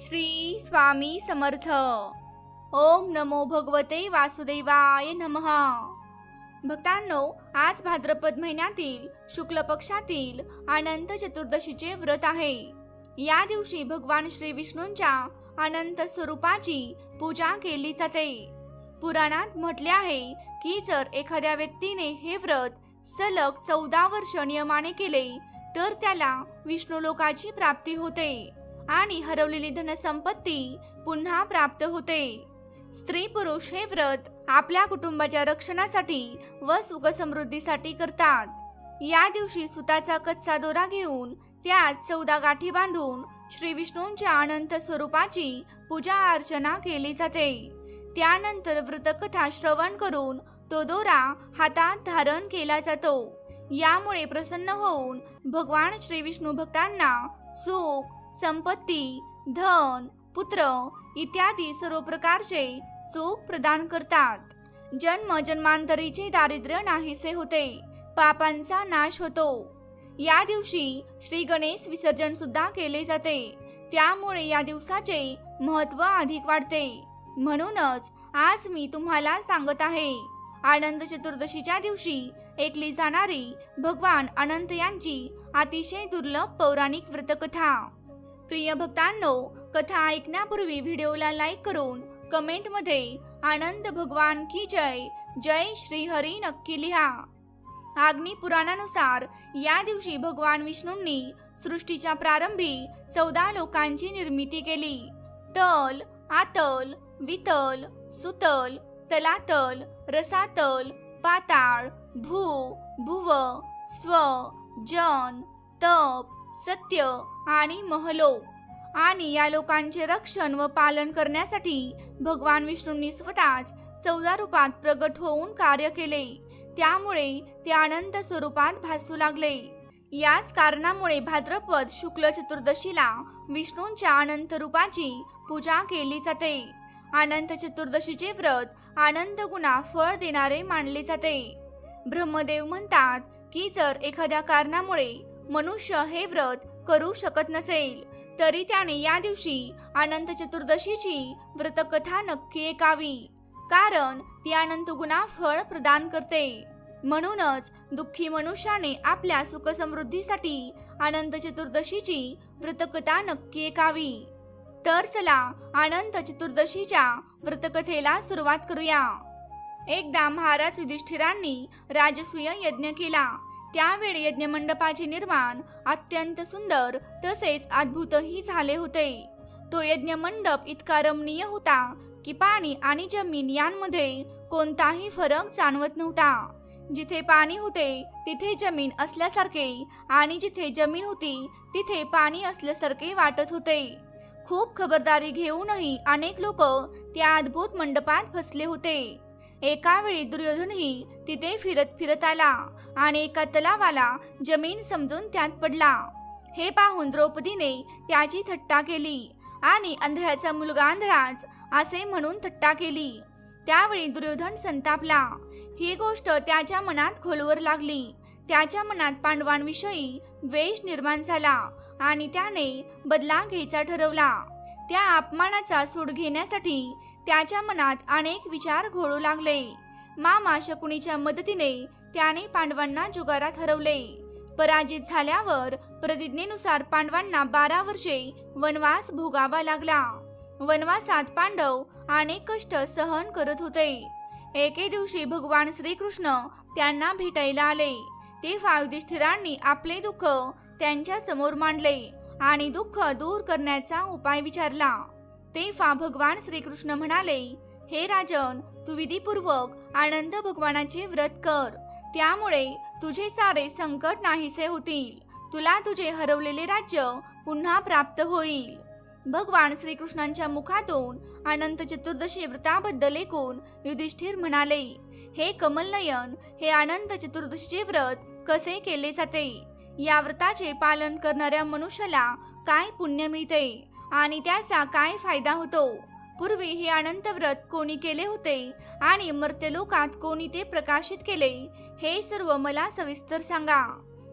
श्री स्वामी समर्थ. ओम नमो भगवते वासुदेवाय नमः. भक्तांनो आज भाद्रपद महिन्यातील शुक्ल पक्षातील अनंत चतुर्दशीचे व्रत आहे. या दिवशी भगवान श्री विष्णूंच्या अनंत स्वरूपाची पूजा केली जाते. पुराणात म्हटले आहे की जर एखाद्या व्यक्तीने हे व्रत सलग चौदा वर्ष नियमाने केले तर त्याला विष्णू लोकाची प्राप्ती होते. आणि हरवलेली धनसंपत्ती पुन्हा प्राप्त होते. स्त्री पुरुष हे व्रत आपल्या कुटुंबाच्या रक्षणासाठी व सुखसमृद्धीसाठी करतात. या दिवशी सुताचा कच्चा दोरा घेऊन त्यात चौदा गाठी बांधून श्री विष्णूंच्या अनंत स्वरूपाची पूजा अर्चना केली जाते. त्यानंतर व्रतकथा श्रवण करून तो दोरा हातात धारण केला जातो. यामुळे प्रसन्न होऊन भगवान श्री विष्णू भक्तांना सुख संपत्ती धन पुत्र इत्यादी सर्व प्रकारचे सुख प्रदान करतात. जन्म जन्मांतरीचे दारिद्र्य नाहीसे होते. पापांचा नाश होतो. या दिवशी श्री गणेश विसर्जन सुद्धा केले जाते. त्यामुळे या दिवसाचे महत्त्व अधिक वाढते. म्हणूनच आज मी तुम्हाला सांगत आहे आनंद चतुर्दशीच्या दिवशी ऐकली जाणारी भगवान अनंत यांची अतिशय दुर्लभ पौराणिक व्रतकथा. प्रिय भक्तांनो कथा ऐकण्यापूर्वी व्हिडिओला लाईक करून कमेंटमध्ये आनंद भगवान की जय जय श्री हरी नक्की लिहा. आग्नी पुराणानुसार या दिवशी भगवान विष्णूंनी सृष्टीच्या प्रारंभी चौदा लोकांची निर्मिती केली. तल आतल वितल सुतल तलातल रसातल पाताळ भू भुव स्व जन तप सत्य आणि महलो. आणि या लोकांचे रक्षण व पालन करण्यासाठी भगवान विष्णूंनी स्वतःच चौदा रूपात प्रगट होऊन कार्य केले. त्यामुळे ते अनंत स्वरूपात भासू लागले. याच कारणामुळे भाद्रपद शुक्ल चतुर्दशीला विष्णूंच्या अनंत रूपाची पूजा केली जाते. अनंत चतुर्दशीचे व्रत आनंद गुणा फळ देणारे मानले जाते. ब्रह्मदेव म्हणतात की जर एखाद्या कारणामुळे मनुष्य हे व्रत करू शकत नसेल तरी त्याने या दिवशी अनंत चतुर्दशीची व्रतकथा नक्की ऐकावी. कारण ती अनंत गुणा फळ प्रदान करते. म्हणूनच दुःखी मनुष्याने आपल्या सुखसमृद्धीसाठी अनंत चतुर्दशीची व्रतकथा नक्की ऐकावी. तर चला अनंत चतुर्दशीच्या व्रतकथेला सुरुवात करूया. एकदा महाराज युधिष्ठिरांनी राजसूय यज्ञ केला. त्यावेळी यज्ञमंडपाचे निर्माण अत्यंत सुंदर तसेच अद्भुतही झाले होते. तो यज्ञमंडप इतका रमणीय होता की पाणी आणि जमीन यांमध्ये कोणताही फरक जाणवत नव्हता. जिथे पाणी होते तिथे जमीन असल्यासारखे आणि जिथे जमीन होती तिथे पाणी असल्यासारखे वाटत होते. खूप खबरदारी घेऊनही अनेक लोक त्या अद्भुत मंडपात फसले होते. एका वेळी दुर्योधनही तिथे फिरत फिरत आला आणि एका तलावाला जमीन समजून त्यात पडला. हे पाहून द्रौपदीने त्याची थट्टा केली आणि आंधळ्याचा मुलगा आंधळाच असे म्हणून थट्टा केली. त्यावेळी दुर्योधन संतापला. ही गोष्ट त्याच्या मनात खोलवर लागली. त्याच्या मनात पांडवांविषयी द्वेष निर्माण झाला आणि त्याने बदला घ्यायचा ठरवला. त्या अपमानाचा सूड घेण्यासाठी त्याच्या मनात अनेक विचार घोळू लागले. मामा शकुनीच्या मदतीने त्याने पांडवांना जुगारात हरवले. पराजित झाल्यावर प्रतिज्ञेनुसार पांडवांना बारा वर्षे वनवास भोगावा लागला. वनवासात पांडव अनेक कष्ट सहन करत होते. एके दिवशी भगवान श्रीकृष्ण त्यांना भेटायला आले. तेव्हा युधिष्ठिरांनी आपले दुःख त्यांच्यासमोर मांडले आणि दुःख दूर करण्याचा उपाय विचारला. तेव्हा भगवान श्रीकृष्ण म्हणाले हे राजन तू विधीपूर्वक आनंद भगवानाचे व्रत कर. त्यामुळे तुझे सारे संकट नाहीसे होतील. तुला तुझे हरवलेले राज्य पुन्हा प्राप्त होईल. भगवान श्रीकृष्णांच्या मुखातून अनंत चतुर्दशी व्रताबद्दल ऐकून युधिष्ठिर म्हणाले हे कमलनयन हे अनंत चतुर्दशीचे व्रत कसे केले जाते? या व्रताचे पालन करणाऱ्या मनुष्याला काय पुण्य मिळते? आणि त्याचा काय फायदा होतो? पूर्वी हे अनंत व्रत कोणी केले होते आणि मर्त्यलोकात कोणी ते प्रकाशित केले हे सर्व मला सविस्तर सांगा.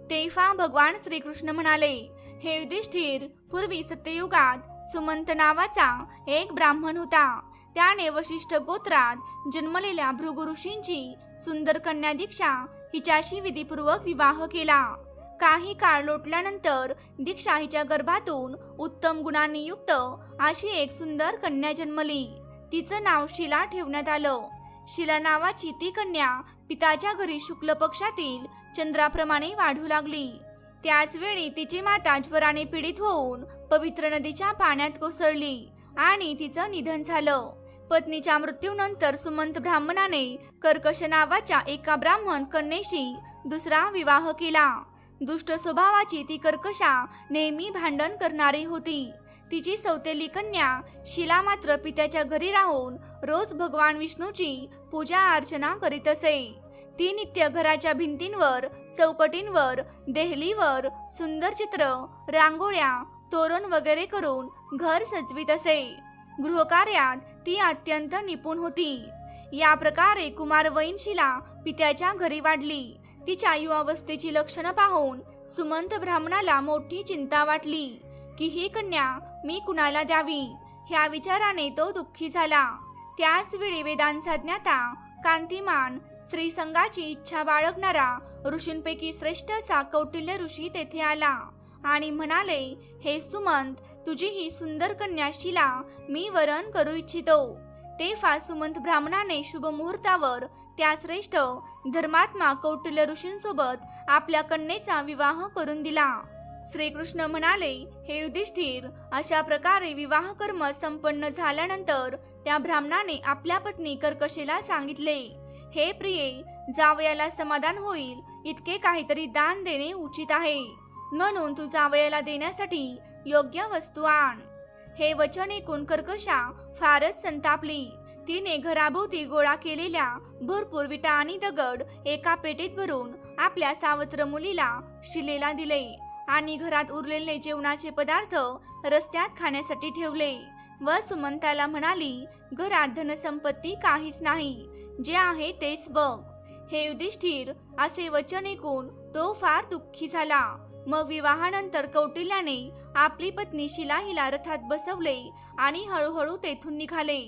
तेव्हा भगवान श्रीकृष्ण म्हणाले हे युधिष्ठिर पूर्वी सत्ययुगात सुमंत नावाचा एक ब्राह्मण होता. त्याने वशिष्ठ गोत्रात जन्मलेल्या भृगुऋषींची सुंदर कन्या दीक्षा हिच्याशी विधीपूर्वक विवाह केला. काही काळ लोटल्यानंतर दीक्षा हिच्या गर्भातून उत्तम गुणांनी युक्त अशी एक सुंदर कन्या जन्मली. तिचं नाव शिला ठेवण्यात आलं. शिला नावाची ती कन्या पिताच्या घरी शुक्ल पक्षातील चंद्राप्रमाणे वाढू लागली. त्याच वेळी तिची माता ज्वराने पीडित होऊन पवित्र नदीच्या पाण्यात कोसळली आणि तिचं निधन झालं. पत्नीच्या मृत्यूनंतर सुमंत ब्राह्मणाने कर्कश नावाच्या एका ब्राह्मण कन्येशी दुसरा विवाह केला. दुष्ट स्वभावाची ती कर्कशा नेहमी भांडण करणारी होती. तिची सौतेली कन्या शिला मात्र पित्याच्या घरी राहून रोज भगवान विष्णूची पूजा अर्चना करीत असे. ती नित्य घराच्या भिंतींवर चौकटींवर देहलीवर सुंदर चित्र रांगोळ्या तोरण वगैरे करून घर सजवीत असे. गृहकार्यात ती अत्यंत निपुण होती. या प्रकारे कुमारवयीन शिला पित्याच्या घरी वाढली. तिच्या युवावस्थेची लक्षणं पाहून सुमंत ब्राह्मणाला मोठी चिंता वाटली की ही कन्या मी कुणाला द्यावी? ह्या विचाराने तो दुःखी झाला. त्याच वेळी वेदांचा ज्ञाता कांतिमान स्त्री संघाची इच्छा बाळगणारा ऋषींपैकी श्रेष्ठ असा कौटिल्य ऋषी तेथे आला आणि म्हणाले हे सुमंत तुझी ही सुंदर कन्या शिला मी वरण करू इच्छितो. तेव्हा सुमंत ब्राह्मणाने शुभ मुहूर्तावर त्या श्रेष्ठ धर्मात्मा कौटिल्य ऋषींसोबत आपल्या कन्येचा विवाह करून दिला. श्रीकृष्ण म्हणाले हे युधिष्ठिर अशा प्रकारे विवाह कर्म संपन्न झाल्यानंतर त्या ब्राह्मणाने आपल्या पत्नी कर्कशेला सांगितले हे प्रिये जावयाला समाधान होईल इतके काहीतरी दान देणे उचित आहे. म्हणून तू जावयाला देण्यासाठी योग्य वस्तू आण. हे वचन ऐकून कर्कशा फारच संतापली. तिने घराभोवती गोळा केलेल्या भरपूर विटा आणि दगड एका पेटीत भरून आपल्या सावत्र मुलीला शिलेला दिले आणि घरात उरलेले जेवणाचे पदार्थ रस्त्यात खाण्यासाठी ठेवले व सुमंताला म्हणाली घरात धनसंपत्ती काहीच नाही जे आहे तेच बघ. हे युधिष्ठिर असे वचन ऐकून तो फार दुःखी झाला. मग विवाहानंतर कौटिल्याने आपली पत्नी शिला हिला रथात बसवले आणि हळूहळू तेथून निघाले.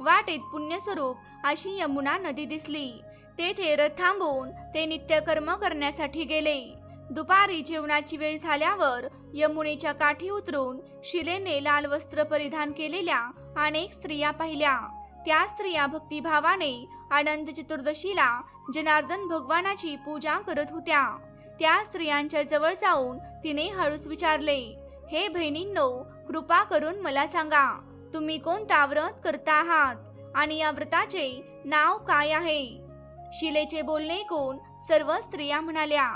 वाटेत पुण्यस्वरूप अशी यमुना नदी दिसली. तेथे रथ थांबवून ते नित्यकर्म करण्यासाठी गेले. दुपारी जेवणाची वेळ झाल्यावर यमुनेच्या काठी उतरून शिलेने लाल वस्त्र परिधान केलेल्या अनेक स्त्रिया पाहिल्या. त्या स्त्रिया भक्तिभावाने आनंद चतुर्दशीला जनार्दन भगवानाची पूजा करत होत्या. त्या स्त्रियांच्या जवळ जाऊन तिने हळूच विचारले हे बहिणींनो कृपा करून मला सांगा तुम्ही कोणता व्रत करता आहात? आणि या व्रताचे नाव काय आहे? शिलेचे बोलणे कोण? सर्व स्त्रिया म्हणाल्या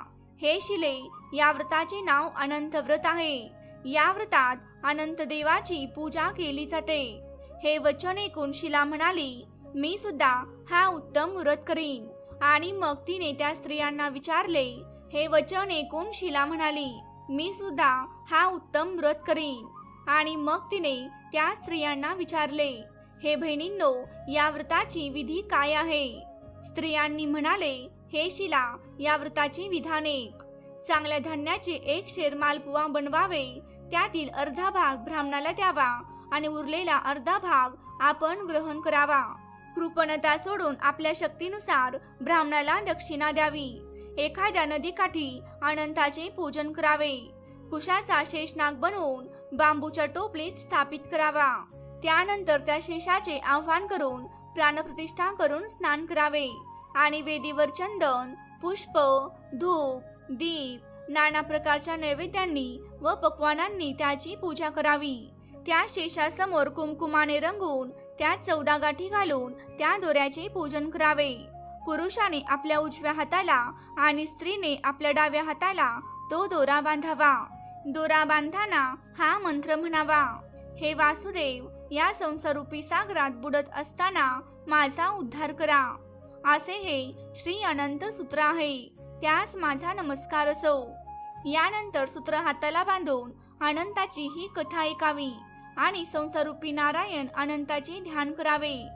हे शिले या व्रताचे नाव अनंत व्रत आहे. या व्रतात अनंत देवाची पूजा केली जाते. हे वचन ऐकून शिला म्हणाली मी सुद्धा हा उत्तम व्रत करीन. आणि मग तिने त्या स्त्रियांना विचारले हे वचन ऐकून शिला म्हणाली मी सुद्धा हा उत्तम व्रत करीन. आणि मग तिने त्या स्त्रियांना विचारले हे बहिणींनो या व्रताची विधी काय आहे? स्त्रियांनी म्हणाले हे शिला या व्रताची विधान एक. चांगल्या धान्याचे एक शेर मालपुवा बनवावे त्यातील अर्धा भाग ब्राह्मणाला द्यावा आणि उरलेला अर्धा भाग आपण ग्रहण करावा. कृपणता सोडून आपल्या शक्तीनुसार ब्राह्मणाला दक्षिणा द्यावी. एखाद्या नदीकाठी अनंताचे पूजन करावे. कुशाचा शेषनाग बनवून बांबूच्या टोपलीत स्थापित करावा. त्यानंतर त्या शेषाचे आव्हान करून प्राणप्रतिष्ठा करून स्नान करावे. आणि वेदीवर चंदन पुष्प धूप दीप नाना प्रकारच्या नैवेद्यांनी व पक्वानांनी त्याची पूजा करावी. त्या शेषासमोर कुमकुमाने रंगून त्यात चौदा गाठी घालून त्या दोऱ्याचे पूजन करावे. पुरुषाने आपल्या उजव्या हाताला आणि स्त्रीने आपल्या डाव्या हाताला तो दोरा बांधावा. दोरा बांधताना हा मंत्र म्हणावा. हे वासुदेव या संसारूपी सागरात बुडत असताना माझा उद्धार करा. असे हे श्री अनंत सूत्र आहे. त्यास माझा नमस्कार असो. यानंतर सूत्र हाताला बांधून अनंताची ही कथा ऐकावी आणि संसारूपी नारायण अनंताचे ध्यान करावे.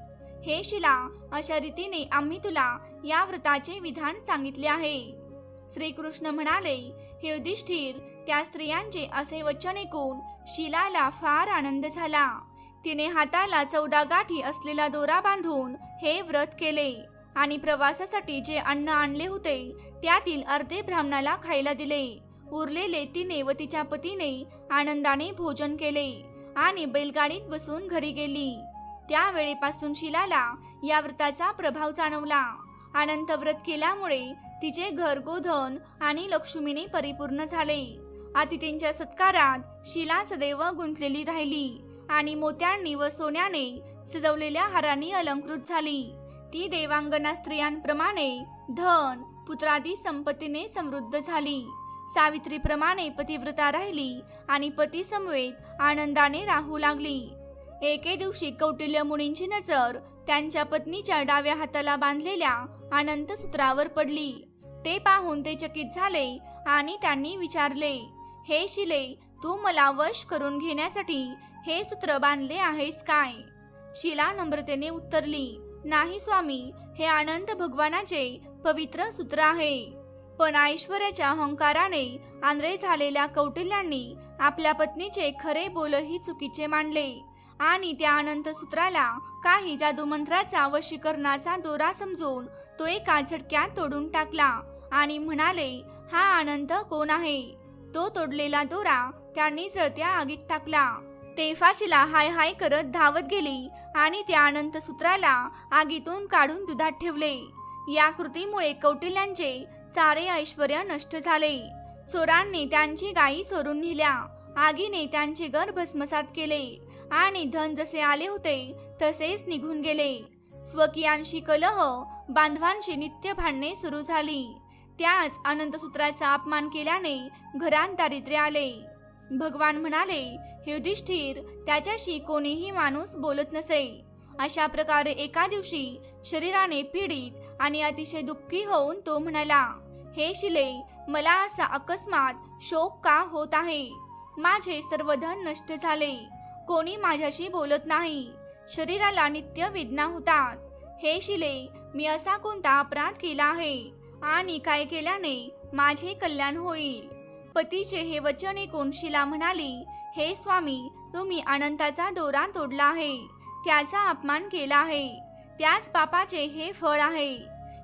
हे शिला अशा रीतीने आम्ही तुला या व्रताचे विधान सांगितले आहे. श्रीकृष्ण म्हणाले हे युधिष्ठिर त्या स्त्रियांचे असे वचन ऐकून शिलाला फार आनंद झाला. तिने हाताला चौदा गाठी असलेला दोरा बांधून हे व्रत केले आणि प्रवासासाठी जे अन्न आणले होते त्यातील अर्धे ब्राह्मणाला खायला दिले. उरलेले तिने व तिच्या पतीने आनंदाने भोजन केले आणि बैलगाडीत बसून घरी गेली. त्यावेळेपासून शिलाला या व्रताचा प्रभाव जाणवला. अनंत व्रत केल्यामुळे तिचे घर गोधन आणि लक्ष्मीने परिपूर्ण झाले. अतिथींच्या सत्कारात शिला सदैव गुंतलेली राहिली आणि मोत्यांनी व सोन्याने सजवलेल्या हारांनी अलंकृत झाली. ती देवांगना स्त्रियांप्रमाणे धन पुत्रादी संपत्तीने समृद्ध झाली. सावित्रीप्रमाणे पतिव्रता राहिली आणि पती समवेत आनंदाने राहू लागली. एके दिवशी कौटिल्य मुनींची नजर त्यांच्या पत्नीच्या डाव्या हाताला बांधलेल्या अनंत सूत्रावर पडली. ते पाहून ते चकित झाले आणि त्यांनी विचारले हे शिले तू मला वश करून घेण्यासाठी हे सूत्र बांधले आहेस काय? शिला नम्रतेने उत्तरली नाही स्वामी हे आनंद भगवानाचे पवित्र सूत्र आहे. पण ऐश्वर्याच्या अहंकाराने आंध्रे झालेल्या कौटिल्यांनी आपल्या पत्नीचे खरे बोलही चुकीचे मांडले आणि त्या अनंत सूत्राला काही जादूमंत्राचा वशीकरणाचा दोरा समजून तो एका झटक्यात तोडून टाकला आणि म्हणाले हा अनंत कोण आहे? तो तोडलेला दोरा त्यांनी जळत्या आगीत टाकला. तेफाशीला हाय हाय करत धावत गेली आणि त्या अनंत सूत्राला आगीतून काढून दुधात ठेवले. या कृतीमुळे कौटिल्यांचे सारे ऐश्वर नष्ट झाले. चोरांनी त्यांची गायी चोरून नेल्या. आगीने त्यांचे घर भस्मसात केले आणि धन जसे आले होते तसेच निघून गेले. स्वकीयांशी कलह बांधवांशी नित्य भांडणे सुरू झाली. त्याच अनंतसूत्राचा अपमान केल्याने घरात दारिद्र्य आले. भगवान म्हणाले हे युधिष्ठिर त्याच्याशी कोणीही माणूस बोलत नसे. अशा प्रकारे एका दिवशी शरीराने पीडित आणि अतिशय दुःखी होऊन तो म्हणाला हे शिले मला असा अकस्मात शोक का होत आहे? माझे सर्व धन नष्ट झाले. कोणी माझ्याशी बोलत नाही. शरीराला नित्य वेदना होतात. हे शिले मी असा कोणता अपराध केला आहे? आणि काय केल्याने माझे कल्याण होईल. पतीचे हे वचन ऐकून शिला म्हणाली हे स्वामी तुम्ही अनंताचा दोरा तोडला आहे. त्याचा अपमान केला आहे. त्याच पापाचे हे फळ आहे.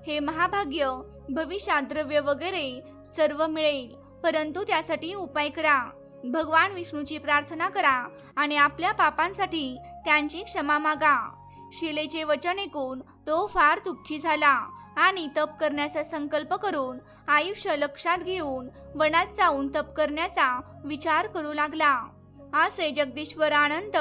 हे महाभाग्य भविष्यात द्रव्य वगैरे सर्व मिळेल. परंतु त्यासाठी उपाय करा. भगवान विष्णूची प्रार्थना करा आणि आपल्या पापांसाठी त्यांची क्षमा मागा. शिलेचे वचन ऐकून तो फार दुःखी झाला. आणि तप करण्याचा संकल्प करून आयुष्य लक्षात घेऊन वनात जाऊन तप करण्याचा विचार करू लागला. असे जगदीश्वर आनंद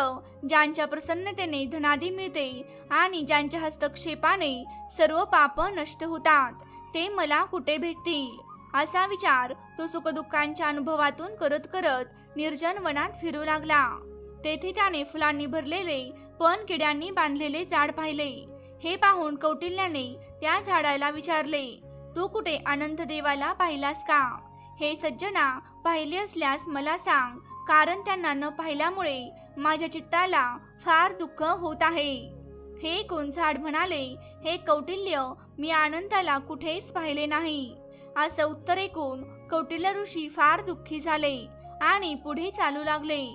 ज्यांच्या प्रसन्नतेने धनादी मिळते आणि ज्यांच्या हस्तक्षेपाने सर्व पाप नष्ट होतात ते मला कुठे भेटतील? असा विचार तो सुखदुःखांच्या अनुभवातून करत करत निर्जन वनात फिरू लागला. तेथे त्याने फुलांनी भरलेले पण किड्यांनी बांधलेले झाड पाहिले. हे पाहून कौटिल्याने त्या झाडाला विचारले तू कुठे आनंद देवाला पाहिलास का? हे सज्जना पाहिले असल्यास मला सांग कारण त्यांना न पाहिल्यामुळे माझ्या चित्ताला फार दुःख होत आहे. हे कोण झाड म्हणाले हे कौटिल्य मी आनंदाला कुठेच पाहिले नाही. असं उत्तर ऐकून कौटिल्य ऋषी फार दुःखी झाले आणि पुढे चालू लागले.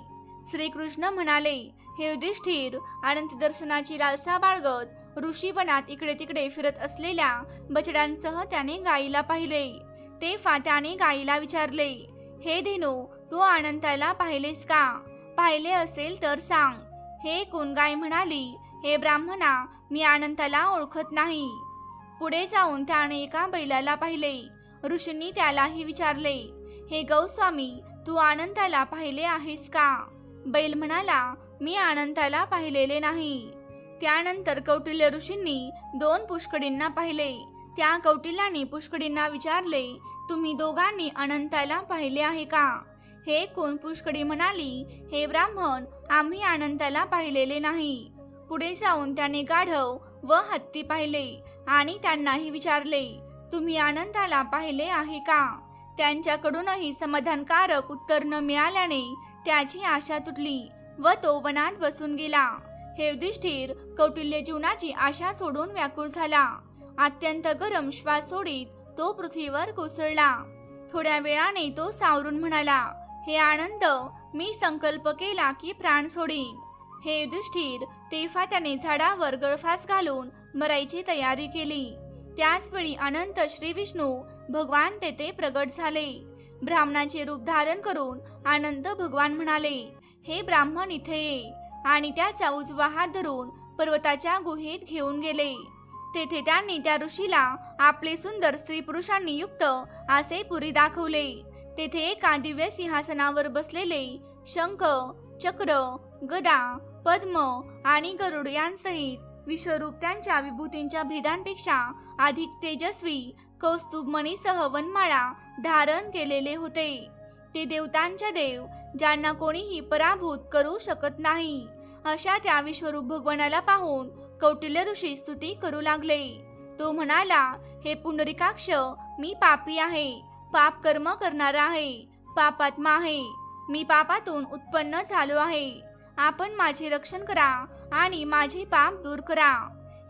श्रीकृष्ण म्हणाले हे युधिष्ठिर आनंद दर्शनाची लालसा बाळगत ऋषीवनात इकडे तिकडे फिरत असलेल्या बछड्यांसह त्याने गायीला पाहिले. तेव्हा त्याने गायीला विचारले हे धेनू तू आनंताला पाहिलेस का? पाहिले असेल तर सांग. हे कोण गाय म्हणाली हे ब्राह्मणा मी आनंताला ओळखत नाही. पुढे जाऊन त्याने एका बैलाला पाहिले. ऋषींनी त्यालाही विचारले हे गौस्वामी तू आनंताला पाहिले आहेस का? बैल म्हणाला मी आनंताला पाहिलेले नाही. त्यानंतर कौटिल्य ऋषींनी दोन पुष्कळींना पाहिले. त्या कौटिल्याने पुष्कळींना विचारले तुम्ही दोघांनी अनंताला पाहिले आहे का? हे कोण? पुष्कळी म्हणाली हे ब्राह्मण आम्ही अनंताला पाहिलेले नाही. पुढे जाऊन त्याने गाढव व हत्ती पाहिले आणि त्यांनाही विचारले तुम्ही अनंताला पाहिले आहे का? त्यांच्याकडूनही समाधानकारक उत्तर न मिळाल्याने त्याची आशा तुटली व तो वनात बसून गेला. हे युधिष्ठिर कौटिल्य जीवनाची आशा सोडून व्याकुळ झाला. अत्यंत गरम श्वास सोडीत तो पृथ्वीवर कोसळला. थोड्या वेळाने तो सावरून म्हणाला हे आनंद मी संकल्प केला की प्राण सोडीन. हे युधिष्ठिर तेव्हा त्याने झाडावर गळफास घालून मरायची तयारी केली. त्याचवेळी अनंत श्री विष्णू भगवान तेथे प्रगट झाले. ब्राह्मणाचे रूप धारण करून आनंद भगवान म्हणाले हे ब्राह्मण इथे ये. आणि त्याचा उजवा हात धरून पर्वताच्या गुहेत घेऊन गेले. तेथे त्यांनी त्या ऋषीला आपले सुंदर स्त्री पुरुषांनी युक्त असे पुरी दाखवले. तेथे एका दिव्य सिंहासनावर बसलेले शंख चक्र गदा पद्म आणि गरुड यांसहित विश्वरूप त्यांच्या विभूतींच्या भेदांपेक्षा अधिक तेजस्वी कौस्तुभ मणीसह वनमाळा धारण केलेले होते. ते देवतांच्या देव ज्यांना कोणीही पराभूत करू शकत नाही. अशा त्या विश्वरूप भगवानाला पाहून कौटिल्य ऋषी स्तुती करू लागले. तो म्हणाला हे पुनरिकाक्ष मी पापी आहे. पाप कर्म करणारा आहे. पापात्मा आहे. मी पापातून उत्पन्न झालो आहे. आपण माझे रक्षण करा आणि माझे पाप दूर करा.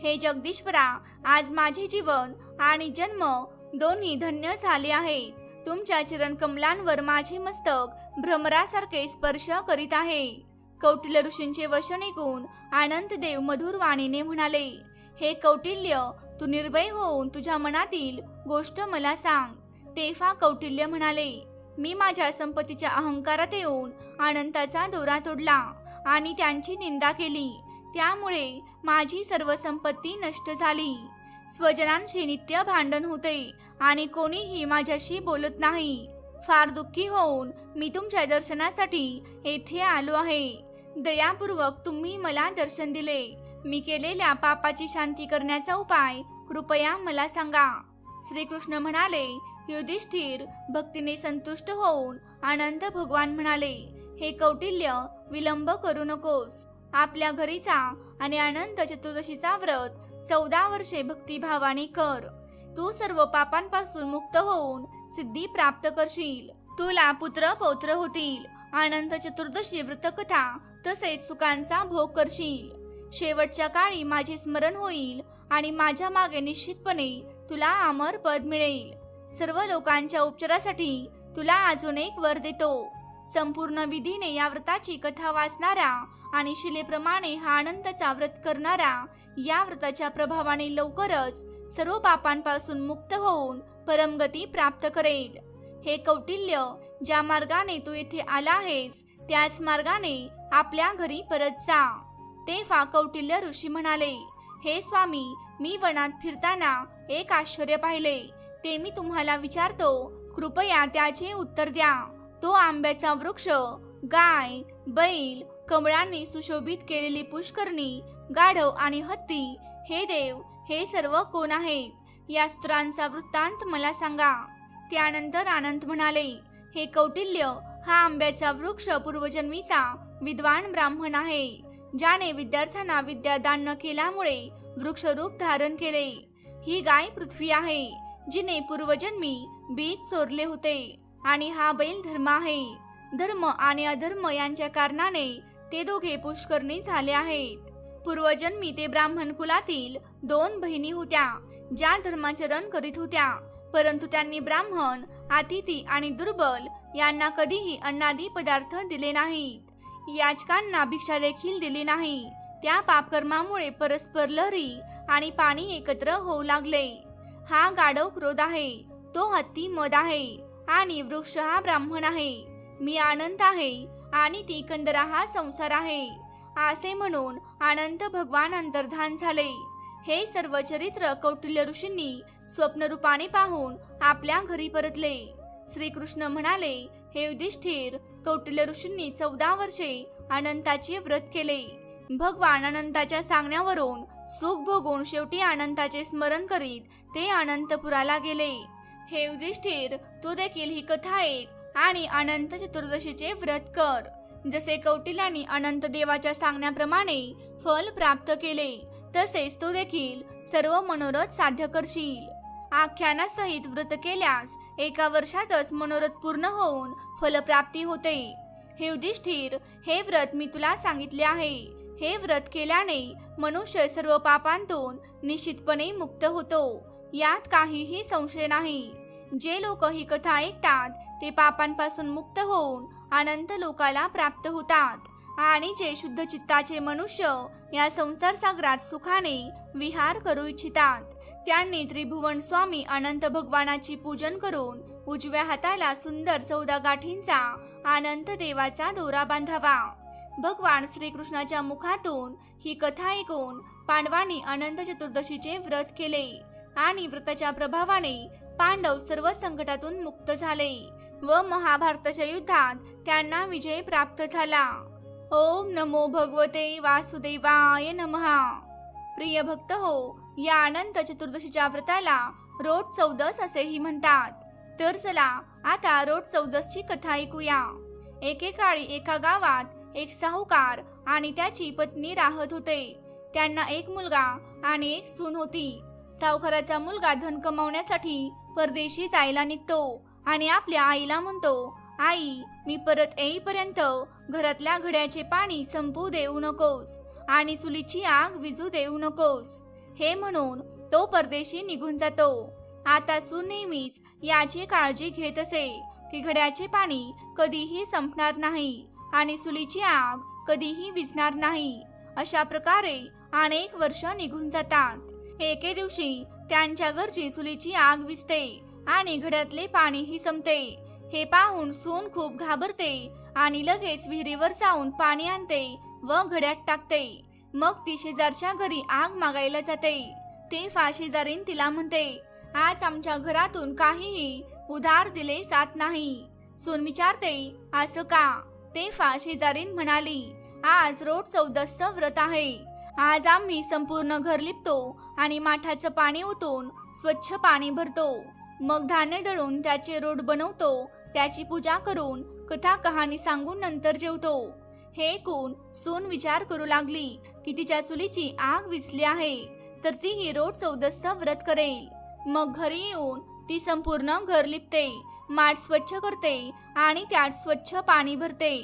हे जगदीश्वरा आज माझे जीवन आणि जन्म दोन्ही धन्य झाले आहे तुमच्या चरण कमलांवर माझे मस्तक भ्रमरासारखे स्पर्श करीत आहे. कौटिल्य ऋषींचे वश निघून आनंद देव मधुर वाणीने म्हणाले हे कौटिल्य तू निर्भय होऊन तुझ्या मनातील गोष्ट मला सांग. तेफा कौटिल्य म्हणाले मी माझ्या संपत्तीच्या अहंकारात येऊन आनंदाचा दोरा तोडला आणि त्यांची निंदा केली. त्यामुळे माझी सर्व संपत्ती नष्ट झाली. स्वजनांशी नित्य भांडण होते आणि कोणीही माझ्याशी बोलत नाही. फार दुःखी होऊन मी तुमच्या दर्शनासाठी येथे आलो आहे. दयापूर्वक तुम्ही मला दर्शन दिले. मी केलेल्या पापाची शांती करण्याचा उपाय कृपया मला सांगा. श्रीकृष्ण म्हणाले युधिष्ठिर भक्तीने संतुष्ट होऊन आनंद भगवान म्हणाले हे कौटिल्य विलंब करू नकोस. आपल्या घरीचा आणि अनंत चतुर्दशीचा व्रत चौदा वर्षे भक्तिभावाने कर. तू सर्व पापांपासून मुक्त होऊन सिद्धी प्राप्त करशील. तुला पुत्र पौत्र होतील. आनंद चतुर्दशी व्रतकथा तसेच सुखांचा भोग करशील. शेवटच्या काळी माझे स्मरण होईल आणि माझ्या मागे निश्चितपणे तुला अमर पद मिळेल. सर्व लोकांच्या उपचारासाठी तुला अजून एक वर देतो. संपूर्ण विधीने या व्रताची कथा वाचणारा आणि शिलेप्रमाणे हा आनंदाचा व्रत करणारा या व्रताच्या प्रभावाने लवकरच सर्व पापांपासून मुक्त होऊन परमगती प्राप्त करेल. हे कौटिल्य ज्या मार्गाने तू येथे आला आहेस त्याच मार्गाने आपल्या घरी परत जा. तेव्हा कौटिल्य ऋषी म्हणाले हे स्वामी मी वनात फिरताना एक आश्चर्य पाहिले. ते मी तुम्हाला विचारतो कृपया त्याचे उत्तर द्या. तो आंब्याचा वृक्ष गाय बैल कमळांनी सुशोभित केलेली पुष्करणी गाढव आणि हत्ती हे देव हे सर्व कोण आहेत? या स्त्रांचा वृत्तांत मला सांगा. त्यानंतर आनंद म्हणाले हे कौटिल्य हा आंब्याचा वृक्ष पूर्वजन्मीचा विद्वान ब्राह्मण आहे. ज्याने विद्यार्थ्यांना विद्यादान न केल्यामुळे वृक्षरूप धारण केले. ही गाय पृथ्वी आहे जिने पूर्वजन्मी बीज चोरले होते आणि हा बैल धर्म आहे. धर्म आणि अधर्म यांच्या कारणाने ते दोघे पुष्करणी झाले आहेत. पूर्वजन्मी ते ब्राह्मण कुलातील दोन बहिणी होत्या ज्या धर्माचरण करीत होत्या परंतु त्यांनी ब्राह्मण अतिथी आणि दुर्बल यांना कधीही अन्नादी पदार्थ दिले नाहीत. याचकांना भिक्षा देखील दिली नाही. त्या पापकर्मामुळे परस्पर लहरी आणि पाणी एकत्र होऊ लागले. हा गाढव क्रोध आहे. तो हत्ती मद आहे आणि वृक्ष हा ब्राह्मण आहे. मी आनंद आहे आणि ती कंदरा हा संसार आहे. असे म्हणून आनंद भगवान अंतर्धान झाले. हे सर्व चरित्र कौटिल्य ऋषींनी स्वप्नरूपाने पाहून आपल्या घरी परतले. श्रीकृष्ण म्हणाले हे युधिष्ठिर कौटिल्य ऋषींनी चौदा वर्षे अनंताचे व्रत केले. भगवान अनंताच्या सांगण्यावरून सुख भोगून शेवटी अनंताचे स्मरण करीत ते अनंतपुराला गेले. हे युधिष्ठिर तू देखील ही कथा ऐक आणि अनंत चतुर्दशीचे व्रत कर. जसे कौटिल्याने अनंत देवाच्या सांगण्याप्रमाणे फल प्राप्त केले तसेच तू देखील सर्व मनोरथ साध्य करशील. आख्यानासहित व्रत केल्यास एका वर्षातच मनोरथ पूर्ण होऊन फलप्राप्ती होते. हे युधिष्ठिर हे व्रत मी तुला सांगितले आहे. हे व्रत केल्याने मनुष्य सर्व पापांतून निश्चितपणे मुक्त होतो. यात काहीही संशय नाही. जे लोक ही कथा ऐकतात ते पापांपासून मुक्त होऊन अनंत लोकाला प्राप्त होतात आणि जे शुद्ध चित्ताचे मनुष्य या संसार सागरात सुखाने विहार करू इच्छितात. त्यांनी त्रिभुवन स्वामी अनंत भगवानाची पूजन करून उजव्या हाताला सुंदर चौदा गाठींचा अनंत देवाचा दोरा बांधावा. भगवान श्रीकृष्णाच्या मुखातून ही कथा ऐकून पांडवांनी अनंत चतुर्दशीचे व्रत केले आणि व्रताच्या प्रभावाने पांडव सर्व संकटातून मुक्त झाले व महाभारताच्या युद्धात त्यांना विजय प्राप्त झाला. ओम नमो भगवते वासुदेवाय नमः. प्रिय भक्त हो या अनंत चतुर्दशीच्या व्रताला रोट चौदस असेही म्हणतात. तर चला आता रोट चौदसची कथा ऐकूया. एकेकाळी एका गावात एक साहूकार आणि त्याची पत्नी राहत होते. त्यांना एक मुलगा आणि एक सून होती. सावकाराचा मुलगा धन कमावण्यासाठी परदेशी जायला निघतो आणि आपल्या आईला म्हणतो आई मी परत येईपर्यंत घरातल्या घड्याचे पाणी संपू देऊ नकोस आणि चुलीची आग विजू देऊ नकोस. हे म्हणून तो परदेशी निघून जातो. आता सून नेहमीच याची काळजी घेत असे की घड्याचे पाणी कधीही संपणार नाही आणि चुलीची आग कधीही विझणार नाही. अशा प्रकारे अनेक वर्ष निघून जातात. एके दिवशी त्यांच्या घरची चुलीची आग विजते आणि घड्यातले पाणीही संपते. हे पाहून सून खूप घाबरते आणि लगेच विहिरीवर जाऊन पाणी आणते व घड्यात टाकते. मग ती शेजारच्या घरी आग मागायला जाते. ते शेजारीन तिला म्हणते आज आमच्या घरातून काहीही उधार दिले जात नाही. सून विचारते असं का? ते शेजारीन म्हणाली आज रोड चौदस्त व्रत आहे. आज आम्ही संपूर्ण घर लिपतो आणि माठाचं पाणी ओतून स्वच्छ पाणी भरतो. मग धान्य दळून त्याचे रोड बनवतो त्याची पूजा करून कथा कहाणी सांगून नंतर जेवतो. हे ऐकून सून विचार करू लागली. की तिच्या चुलीची आग विसली आहे तर ती ही रोड चौदसचं व्रत करेल. मग घरी येऊन ती संपूर्ण घर लिपते माठ स्वच्छ करते आणि त्यात स्वच्छ पाणी भरते.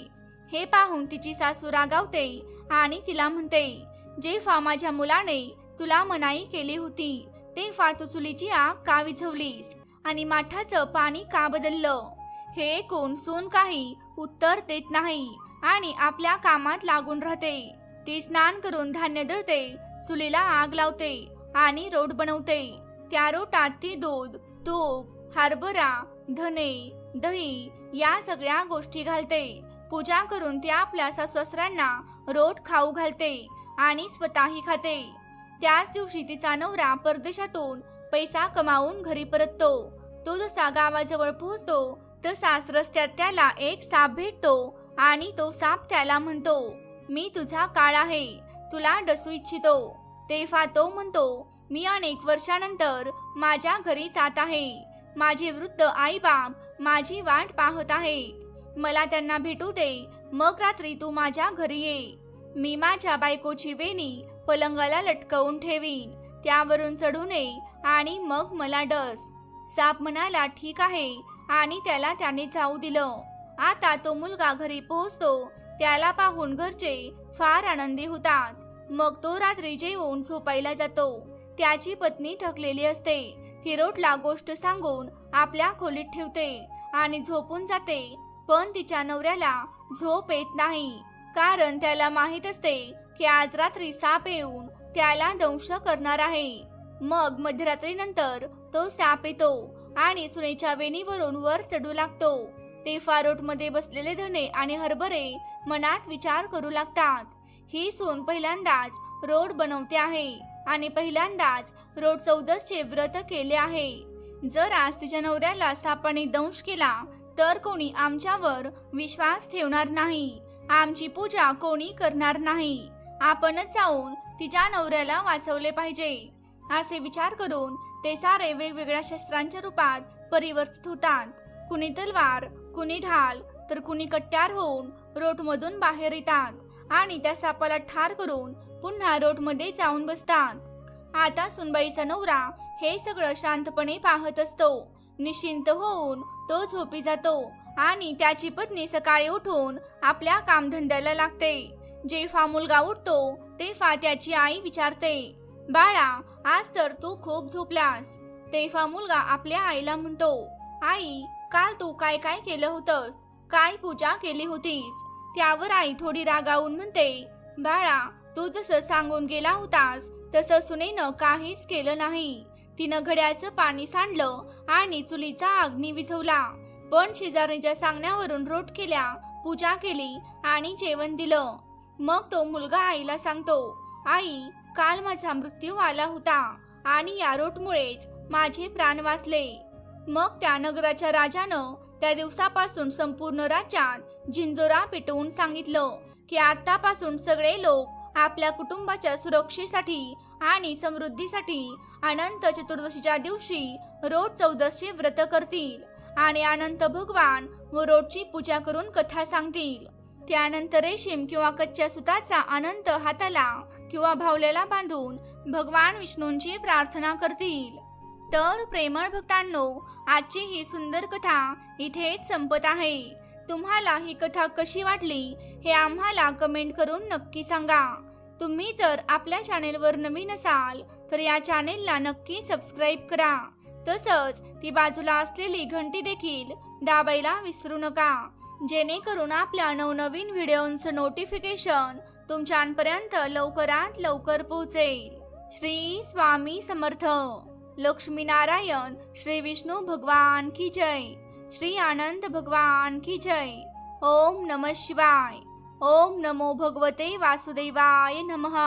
हे पाहून तिची सासू रागावते आणि तिला म्हणते जेव्हा माझ्या मुलाने तुला मनाई केली होती तेव्हा तू चुलीची आग का विझवलीस? आणि माठाचं पाणी का बदललं? हे ऐकून सून काही उत्तर देत नाही आणि आपल्या कामात लागून राहते. ती स्नान करून धान्य दळते चुलीला आग लावते आणि रोट बनवते. त्या रोटात ती दूध तूप हरभरा धने दही या सगळ्या गोष्टी घालते. पूजा करून ती आपल्या सासऱ्यांना रोट खाऊ घालते आणि स्वतःही खाते. त्याच दिवशी तिचा नवरा परदेशातून पैसा कमावून घरी परततो. तो जसा गावाजवळ पोहोचतो तसाच रस्त्यात त्याला एक साप भेटतो आणि तो साप त्याला म्हणतो मी तुझा काळ आहे. तुला डसू इच्छितो. तेव्हा तो म्हणतो मी अनेक वर्षानंतर माझ्या घरी जात आहे. माझे वृद्ध आईबाप माझी वाट पाहत आहे. मला त्यांना भेटू दे. मग रात्री तू माझ्या घरी ये. मी माझ्या बायकोची वेणी पलंगाला लटकवून ठेवीन. त्यावरून चढू नये आणि मग मला डस. साप म्हणाला ठीक आहे. आणि त्याला त्याने जाऊ दिलं. आता तो मुलगा घरी पोहोचतो. त्याला पाहून घरचे फार आनंदी होतात. मग तो रात्री जेवून झोपायला जातो. त्याची पत्नी थकलेली असते. थिरोटला गोष्ट सांगून आपल्या खोलीत ठेवते आणि झोपून जाते. पण तिच्या नवऱ्याला झोप येत नाही. कारण त्याला माहीत असते की आज रात्री साप येऊन त्याला दंश करणार आहे. मग मध्यरात्रीनंतर तो साप येतो आणि सुनेच्या वेणीवरून वर चढू लागतो. ते फारोटमध्ये बसलेले धने आणि हरभरे मनात विचार करू लागतात. ही सून पहिल्यांदाच रोड बनवते आहे आणि पहिल्यांदाच रोड चौदसचे व्रत केले आहे. जर आज तिच्या नवऱ्याला सापाने दंश केला तर कोणी आमच्यावर विश्वास ठेवणार नाही. आमची पूजा कोणी करणार नाही. आपणच जाऊन तिच्या नवऱ्याला वाचवले पाहिजे. असे विचार करून ते सारे वेगवेगळ्या शस्त्रांच्या रूपात परिवर्तित होतात. कुणी तलवार कुणी ढाल तर कुणी कट्ट्यार होऊन रोटमधून बाहेर येतात आणि त्या सापाला ठार करून पुन्हा रोटमध्ये जाऊन बसतात. आता सुनबाईचा नवरा हे सगळं शांतपणे पाहत असतो. निश्चिंत होऊन तो झोपी जातो आणि त्याची पत्नी सकाळी उठून आपल्या कामधंद्याला लागते. जेव्हा मुलगा उठतो तेव्हा त्याची आई विचारते बाळा आज तर तू खूप झोपलास. तेव्हा मुलगा आपल्या आईला म्हणतो आई काल तू काय काय केलं होतंस? काय पूजा केली होतीस? त्यावर आई थोडी रागावून म्हणते बाळा तू जसं सांगून गेला होतास तसं सुनेनं काहीच केलं नाही. तिनं घड्याचं पाणी सांडलं आणि चुलीचा अग्नी विझवला. पण शेजारीच्या सांगण्यावरून रोट केल्या पूजा केली आणि जेवण दिलं. मग तो मुलगा आईला सांगतो आई काल माझा मृत्यू आला होता आणि या रोटमुळेच माझे प्राण वाचले. मग त्या नगराच्या राजानं त्या दिवसापासून संपूर्ण राज्यात झिंजोरा पेटवून सांगितलं की आतापासून सगळे लोक आपल्या कुटुंबाच्या सुरक्षेसाठी आणि समृद्धीसाठी अनंत चतुर्दशीच्या दिवशी रोज चौदशे व्रत करतील आणि अनंत भगवान व रोजची पूजा करून कथा सांगतील. त्यानंतर रेशीम किंवा कच्च्या सुताचा अनंत हाताला किंवा भावलेला बांधून भगवान विष्णूंची प्रार्थना करतील. तर प्रेमळ भक्तांनो आजची ही सुंदर कथा इथेच संपत आहे. तुम्हाला ही कथा कशी वाटली हे आम्हाला कमेंट करून नक्की सांगा. तुम्ही जर आपल्या चॅनेलवर नवीन असाल तर या चॅनेलला नक्की सबस्क्राईब करा. तसंच ती बाजूला असलेली घंटी देखील दाबायला विसरू नका. जेणेकरून आपल्या नवनवीन व्हिडिओंचं नोटिफिकेशन तुमच्यापर्यंत लवकरात लवकर पोहोचेल. श्री स्वामी समर्थ. लक्ष्मीनारायण श्री विष्णू भगवान की जय श्री आनंद भगवान की जय। ओम नमः शिवाय ओम नमो भगवते वासुदेवाय नमः।